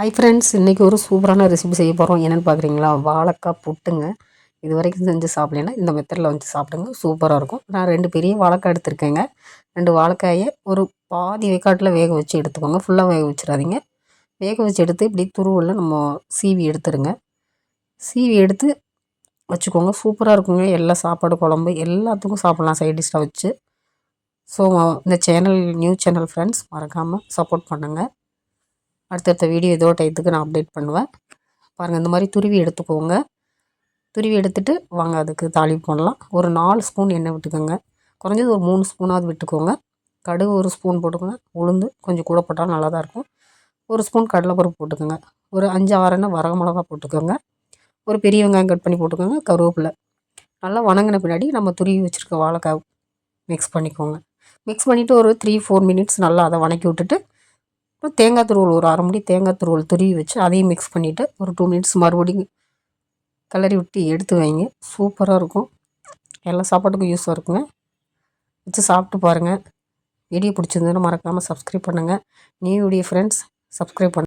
Hi friends இன்றைக்கி ஒரு சூப்பரான ரெசிபி செய்ய போகிறோம் என்னென்னு பார்க்குறீங்களா வாழைக்காய் புட்டுங்க. இது வரைக்கும் செஞ்சு சாப்பிடலைன்னா இந்த மெத்தடில் வந்து சாப்பிடுங்க. சூப்பராக இருக்கும். நான் ரெண்டு பெரிய வாழைக்காய் எடுத்திருக்கேங்க. ரெண்டு வாழைக்காயை ஒரு பாதி வேக்காட்டில் வேக வச்சு எடுத்துக்கோங்க. ஃபுல்லாக வேக வச்சிடாதீங்க. வேக வச்சு எடுத்து இப்படி துருவலில் நம்ம சீவி எடுத்துருங்க சீவி எடுத்து வச்சுக்கோங்க. சூப்பராக இருக்குங்க. எல்லா சாப்பாடு குழம்பு எல்லாத்துக்கும் சாப்பிட்லாம். சைட் டிஷ்ஷாக வச்சு. ஸோ இந்த சேனல் நியூ சேனல் ஃப்ரெண்ட்ஸ் மறக்காமல் சப்போர்ட் பண்ணுங்கள் அடுத்தடுத்த வீடியோ ஏதோ டயத்துக்கு நான் அப்டேட் பண்ணுவேன். பாருங்கள் இந்த மாதிரி துருவி எடுத்துக்கோங்க. துருவி எடுத்துகிட்டு வாங்க அதுக்கு தாளிப்பு பண்ணலாம் ஒரு நாலு ஸ்பூன் எண்ணெய் விட்டுக்கோங்க. குறைஞ்சது ஒரு மூணு ஸ்பூனாவது விட்டுக்கோங்க. கடுகு ஒரு ஸ்பூன் போட்டுக்கோங்க. உளுந்து கொஞ்சம் கூட போட்டாலும் நல்லா தான் இருக்கும். ஒரு ஸ்பூன் கடலைப்பருப்பு போட்டுக்கோங்க. ஒரு அஞ்சு ஆறுனா வரக மிளகா போட்டுக்கோங்க. ஒரு பெரிய வெங்காயம் கட் பண்ணி போட்டுக்கோங்க. கருவேப்பிலை. நல்லா வணங்கின பின்னாடி நம்ம துருவி வச்சுருக்க வாழைக்காய் மிக்ஸ் பண்ணிக்கோங்க. மிக்ஸ் பண்ணிவிட்டு ஒரு த்ரீ ஃபோர் மினிட்ஸ் நல்லா அதை வணக்கி விட்டுட்டு அப்புறம் தேங்காய் துருவல் ஒரு அரை முடி தேங்காய் துருவல் துருவி வச்சு அதையும் மிக்ஸ் பண்ணிவிட்டு ஒரு டூ மினிட்ஸ் மறுபடியும் கிளறி விட்டு எடுத்து வைங்க. சூப்பராக இருக்கும். எல்லா சாப்பாட்டுக்கும் யூஸாக இருக்குங்க. வச்சு சாப்பிட்டு பாருங்கள் வீடியோ பிடிச்சிருந்ததுன்னு மறக்காமல் சப்ஸ்கிரைப் பண்ணுங்கள் நியூ வீடியோ ஃப்ரெண்ட்ஸ் சப்ஸ்கிரைப் பண்ணுங்கள்